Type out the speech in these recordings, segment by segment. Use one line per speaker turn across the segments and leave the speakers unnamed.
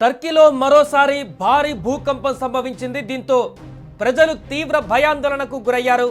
టర్కీలో మరోసారి భారీ భూకంపం సంభవించింది. దీంతో ప్రజలు తీవ్ర భయాందోళనకు గురయ్యారు.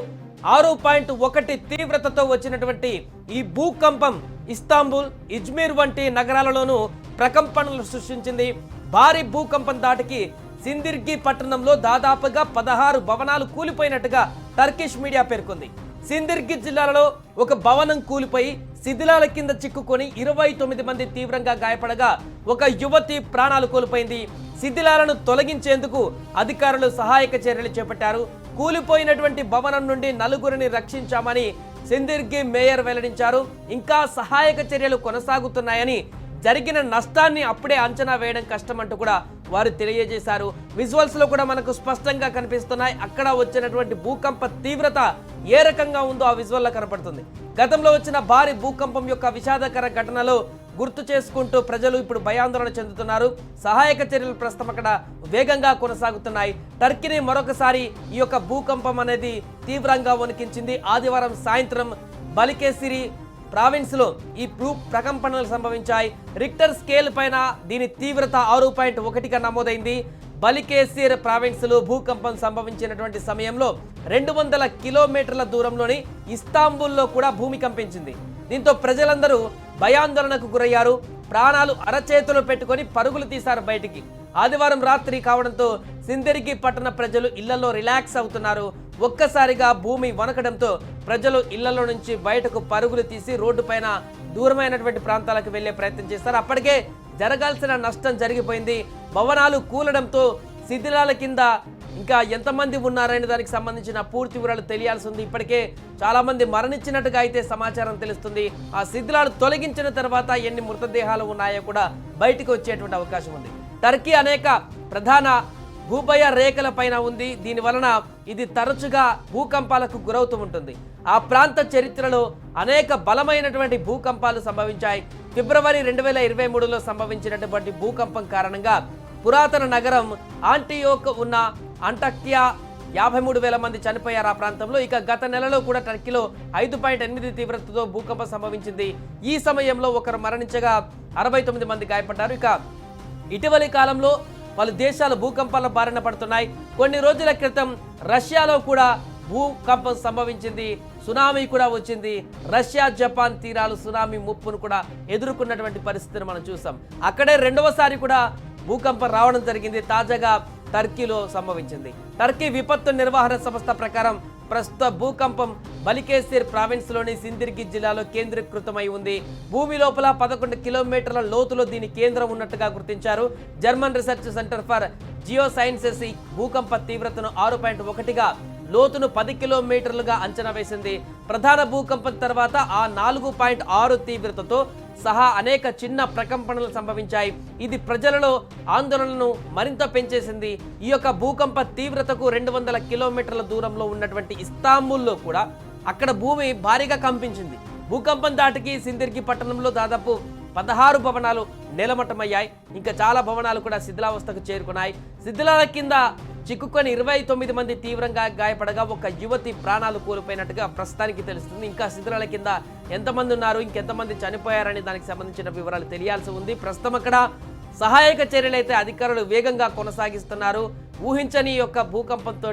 ఆరు పాయింట్ ఒకటి తీవ్రతతో వచ్చినటువంటి ఈ భూకంపం ఇస్తాంబుల్ ఇజ్మీర్ వంటి నగరాలలోనూ ప్రకంపనలు సృష్టించింది. భారీ భూకంపం దాటికి సిందిర్గి పట్టణంలో దాదాపుగా పదహారు భవనాలు కూలిపోయినట్టుగా టర్కిష్ మీడియా పేర్కొంది. సిందిర్గి జిల్లాలో ఒక భవనం కూలిపోయి శిథిలాల కింద చిక్కుకొని ఇరవై తొమ్మిది మంది తీవ్రంగా గాయపడగా ఒక యువతి ప్రాణాలు కోల్పోయింది. శిథిలాలను తొలగించేందుకు అధికారులు సహాయక చర్యలు చేపట్టారు. కూలిపోయినటువంటి భవనం నుండి నలుగురిని రక్షించామని సిందిర్గి మేయర్ వెల్లడించారు. ఇంకా సహాయక చర్యలు కొనసాగుతున్నాయని జరిగిన నష్టాన్ని అప్పుడే అంచనా వేయడం కష్టమంటూ కూడా వారు తెలియజేశారు. విజువల్స్లో కూడా మనకు స్పష్టంగా కనిపిస్తున్నాయి. అక్కడ వచ్చినటువంటి భూకంప తీవ్రత ఏ రకంగా ఉందో ఆ విజువల్లో కనపడుతుంది. గతంలో వచ్చిన భారీ భూకంపం యొక్క విషాదకర ఘటనలో గుర్తు చేసుకుంటూ ప్రజలు ఇప్పుడు భయాందోళన చెందుతున్నారు. సహాయక చర్యలు ప్రస్తుతం అక్కడ వేగంగా కొనసాగుతున్నాయి. టర్కీని మరొకసారి ఈ యొక్క భూకంపం అనేది తీవ్రంగా వణికించింది. ఆదివారం సాయంత్రం బలికేసిరి ప్రావిన్స్లో ఈ భూ ప్రకంపనలు సంభవించాయి. రిక్టర్ స్కేల్ పైన దీని తీవ్రత ఆరు పాయింట్ ఒకటిగా నమోదైంది. బలికేసీర్ ప్రావిన్స్లో భూకంపం సంభవించినటువంటి సమయంలో రెండు వందల కిలోమీటర్ల దూరంలోని ఇస్తాంబుల్లో కూడా భూమి కంపించింది. దీంతో ప్రజలందరూ భయాందోళనకు గురయ్యారు. ప్రాణాలు అరచేతులు పెట్టుకొని పరుగులు తీశారు బయటికి. ఆదివారం రాత్రి కావడంతో సిందరికి పట్టణ ప్రజలు ఇళ్ళలో రిలాక్స్ అవుతున్నారు. ఒక్కసారిగా భూమి వనకడంతో ప్రజలు ఇళ్ళలో నుంచి బయటకు పరుగులు తీసి రోడ్డు పైన దూరమైనటువంటి ప్రాంతాలకు వెళ్ళే ప్రయత్నం చేస్తారు. అప్పటికే జరగాల్సిన నష్టం జరిగిపోయింది. భవనాలు కూలడంతో శిథిలాల కింద ఇంకా ఎంతమంది ఉన్నారనే దానికి సంబంధించిన పూర్తి వివరాలు తెలియాల్సి ఉంది. ఇప్పటికే చాలా మంది మరణించినట్టుగా అయితే సమాచారం తెలుస్తుంది. ఆ శిథిలాలు తొలగించిన తర్వాత ఎన్ని మృతదేహాలు ఉన్నాయో కూడా బయటకు వచ్చేటువంటి అవకాశం ఉంది. టర్కీ అనేక ప్రధాన భూభయ రేఖల పైన ఉంది. దీని వలన ఇది తరచుగా భూకంపాలకు గురవుతూ ఉంటుంది. ఆ ప్రాంత చరిత్రలో అనేక బలమైనటువంటి భూకంపాలు సంభవించాయి. ఫిబ్రవరి రెండు వేల ఇరవై మూడులో సంభవించినటువంటి భూకంపం కారణంగా పురాతన నగరం ఆంటియోక్ ఉన్న అంటక్యా యాభై మూడు వేల మంది చనిపోయారు ఆ ప్రాంతంలో. ఇక గత నెలలో కూడా టర్కీలో ఐదు పాయింట్ ఎనిమిది తీవ్రతతో భూకంపం సంభవించింది. ఈ సమయంలో ఒకరు మరణించగా అరవై తొమ్మిది మంది గాయపడ్డారు. ఇక ఇటీవలి కాలంలో పలు దేశాలు భూకంపాల బారిన పడుతున్నాయి. కొన్ని రోజుల క్రితం రష్యాలో కూడా భూకంపం సంభవించింది. సునామీ కూడా వచ్చింది. రష్యా జపాన్ తీరాలు సునామీ ముప్పును కూడా ఎదుర్కొన్నటువంటి పరిస్థితిని మనం చూసాం. అక్కడే రెండవసారి కూడా భూకంపం రావడం జరిగింది. తాజాగా టర్కీలో సంభవించింది. టర్కీ విపత్తు నిర్వహణ సంస్థ ప్రకారం ప్రస్తుత భూకంపం బలికేసిర్ ప్రావిన్స్లోని సిందిర్గి జిల్లాలో కేంద్రీకృతమై ఉంది. భూమి లోపల పదకొండు కిలోమీటర్ల లోతులో దీని కేంద్రం ఉన్నట్టుగా గుర్తించారు. German research centre for geosciences ఈ భూకంప తీవ్రతను ఆరు పాయింట్ ఒకటిగా లోతును పది కిలోమీటర్లుగా అంచనా వేసింది. ప్రధాన భూకంపం తర్వాత ఆ నాలుగు పాయింట్ ఆరు తీవ్రతతో సహా అనేక చిన్న ప్రకంపనలు సంభవించాయి. ఇది ప్రజలలో ఆందోళనను మరింత పెంచేసింది. ఈ యొక్క భూకంప తీవ్రతకు రెండు వందల కిలోమీటర్ల దూరంలో ఉన్నటువంటి ఇస్తాంబుల్లో కూడా అక్కడ భూమి భారీగా కంపించింది. భూకంపం దాటికి సిందిర్గి పట్టణంలో దాదాపు పదహారు భవనాలు నేలమట్టమయ్యాయి. ఇంకా చాలా భవనాలు కూడా శిథిలావస్థకు చేరుకున్నాయి. శిథిలాల కింద చిక్కుకొని ఇరవై తొమ్మిది మంది తీవ్రంగా గాయపడగా ఒక యువతి ప్రాణాలు కోల్పోయినట్టుగా ప్రస్తుతానికి తెలుస్తుంది. ఇంకా శిథిరాల కింద ఎంతమంది ఉన్నారు ఇంకెంతమంది చనిపోయారని దానికి సంబంధించిన వివరాలు తెలియాల్సి ఉంది. ప్రస్తుతం అక్కడ సహాయక చర్యలైతే అధికారులు వేగంగా కొనసాగిస్తున్నారు. ఊహించని యొక్క భూకంపంతో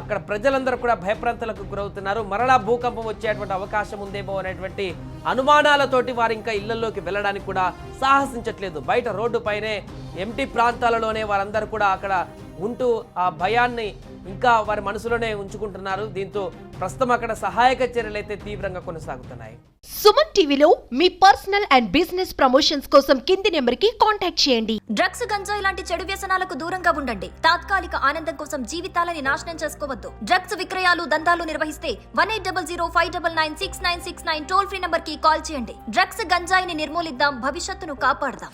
అక్కడ ప్రజలందరూ కూడా భయప్రాంతాలకు గురవుతున్నారు. మరలా భూకంపం వచ్చేటువంటి అవకాశం ఉందేమో అనేటువంటి అనుమానాలతోటి వారు ఇంకా ఇళ్ళలోకి వెళ్ళడానికి కూడా సాహసించట్లేదు. బయట రోడ్డు పైనే ఎంటీ ప్రాంతాలలోనే వారందరూ కూడా అక్కడ ఉంటూ ఆ భయాన్ని ఇంకా వారి మనసులోనే ఉంచుకుంటున్నారు. దీంతో ప్రస్తుతం అక్కడ సహాయక చర్యలు అయితే తీవ్రంగా కొనసాగుతున్నాయి.
సుమన్ టీవీలో మీ పర్సనల్ అండ్ బిజినెస్ ప్రమోషన్స్ కోసం కింది నెంబర్కి కాంటాక్ట్ చేయండి.
డ్రగ్స్ గంజాయి లాంటి చెడు వ్యసనాలకు దూరంగా ఉండండి. తాత్కాలిక ఆనందం కోసం జీవితాలని నాశనం చేసుకోవద్దు. డ్రగ్స్ విక్రయాలు దందాలు నిర్వహిస్తే one eight double zero five double nine six nine six nine toll free నంబర్కి కాల్ చేయండి. డ్రగ్స్ గంజాయిని నిర్మూలిద్దాం భవిష్యత్తును కాపాడదాం.